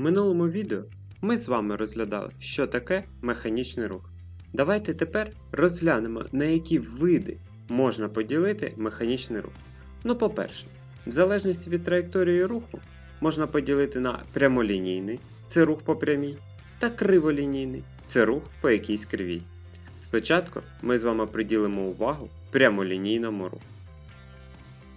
В минулому відео ми з вами розглядали, що таке механічний рух. Давайте тепер розглянемо, на які види можна поділити механічний рух. Ну, по-перше, в залежності від траєкторії руху можна поділити на прямолінійний це рух по прямій, та криволінійний це рух по якійсь кривій. Спочатку ми з вами приділимо увагу прямолінійному руху.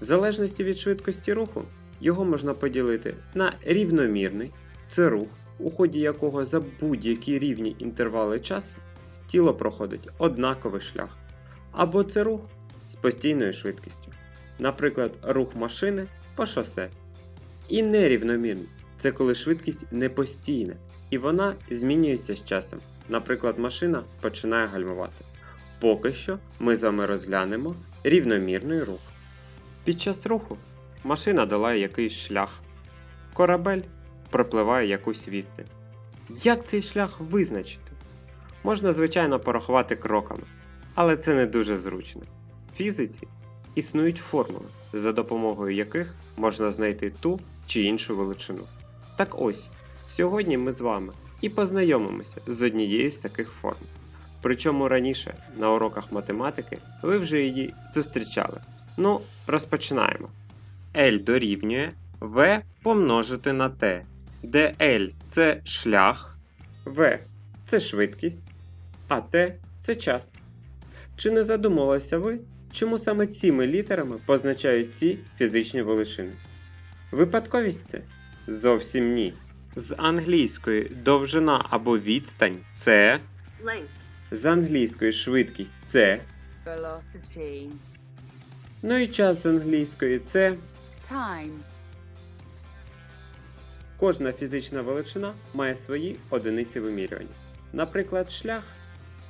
В залежності від швидкості руху його можна поділити на рівномірний це рух, у ході якого за будь-які рівні інтервали часу тіло проходить однаковий шлях, або це рух з постійною швидкістю, наприклад, рух машини по шосе. І нерівномірний це коли швидкість не постійна і вона змінюється з часом. Наприклад, машина починає гальмувати. Поки що ми з вами розглянемо рівномірний рух. Під час руху машина долає якийсь шлях, корабель пропливає якусь відстань. Як цей шлях визначити? Можна, звичайно, порахувати кроками, але це не дуже зручно. В фізиці існують формули, за допомогою яких можна знайти ту чи іншу величину. Так ось, сьогодні ми з вами і познайомимося з однією з таких форм. Причому раніше на уроках математики ви вже її зустрічали. Ну, розпочинаємо. L дорівнює V помножити на T, де L це шлях, V це швидкість, а T це час. Чи не задумувалися ви, чому саме цими літерами позначають ці фізичні величини? Випадковість це? Зовсім ні. З англійської довжина або відстань це, length, з англійської швидкість це, velocity, ну і час з англійської це. time, Кожна фізична величина має свої одиниці вимірювання. Наприклад, шлях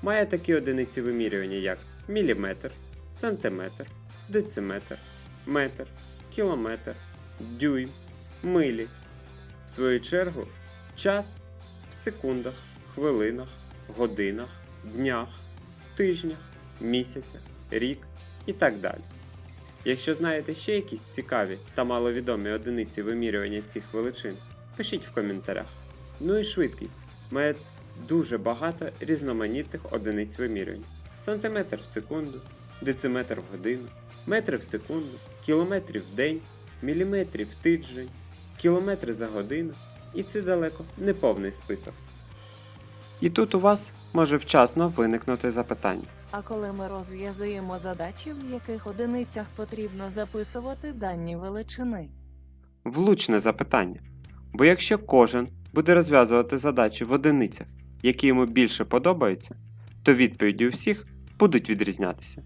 має такі одиниці вимірювання, як міліметр, сантиметр, дециметр, метр, кілометр, дюйм, милі. В свою чергу, час в секундах, хвилинах, годинах, днях, тижнях, місяцях, рік і так далі. Якщо знаєте ще якісь цікаві та маловідомі одиниці вимірювання цих величин, пишіть в коментарях. Ну і швидкість має дуже багато різноманітних одиниць вимірювання: сантиметр в секунду, дециметр в годину, метри в секунду, кілометрів в день, міліметрів в тиждень, кілометри за годину, і це далеко не повний список. І тут у вас може вчасно виникнути запитання. А коли ми розв'язуємо задачі, в яких одиницях потрібно записувати дані величини. Влучне запитання. Бо якщо кожен буде розв'язувати задачі в одиницях, які йому більше подобаються, то відповіді у всіх будуть відрізнятися.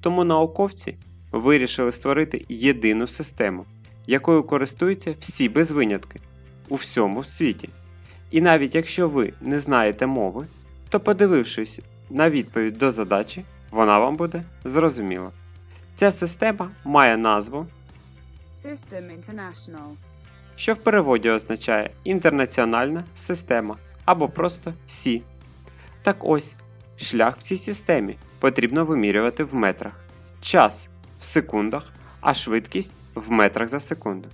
Тому науковці вирішили створити єдину систему, якою користуються всі без винятки у всьому світі. І навіть якщо ви не знаєте мови, то подивившись на відповідь до задачі, вона вам буде зрозуміла. Ця система має назву System International, що в переводі означає інтернаціональна система або просто Сі. Так ось, шлях в цій системі потрібно вимірювати в метрах, час в секундах, а швидкість в метрах за секунду.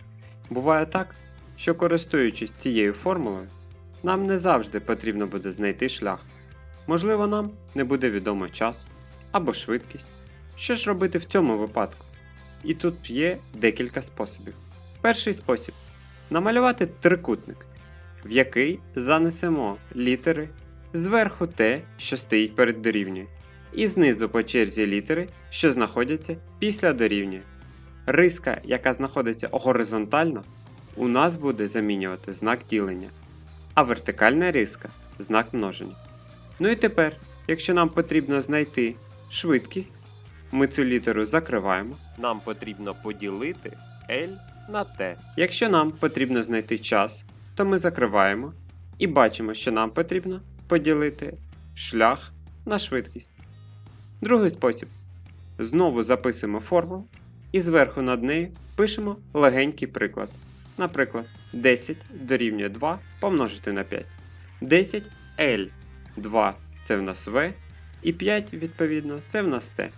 Буває так, що користуючись цією формулою, нам не завжди потрібно буде знайти шлях. Можливо, нам не буде відомо час або швидкість. Що ж робити в цьому випадку? І тут є декілька способів. Перший спосіб намалювати трикутник, в який занесемо літери зверху те, що стоїть перед дорівнює, і знизу по черзі літери, що знаходяться після дорівнює. Риска, яка знаходиться горизонтально, у нас буде замінювати знак ділення, а вертикальна риска знак множення. Ну і тепер, якщо нам потрібно знайти швидкість, ми цю літеру закриваємо. Нам потрібно поділити L на T. Якщо нам потрібно знайти час, то ми закриваємо і бачимо, що нам потрібно поділити шлях на швидкість. Другий спосіб. Знову записуємо формулу і зверху над нею пишемо легенький приклад. Наприклад, 10 дорівнює 2 помножити на 5. 10 L. 2 це в нас V, і 5, відповідно, це в нас T.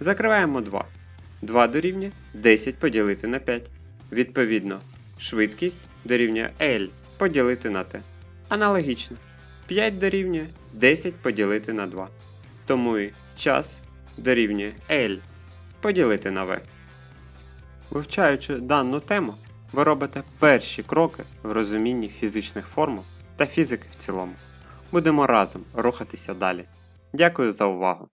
Закриваємо 2. 2 дорівнює 10 поділити на 5. Відповідно, швидкість дорівнює L поділити на t. Аналогічно. 5 дорівнює 10 поділити на 2. Тому і час дорівнює L поділити на V. Вивчаючи дану тему, ви робите перші кроки в розумінні фізичних формул та фізики в цілому. Будемо разом рухатися далі. Дякую за увагу!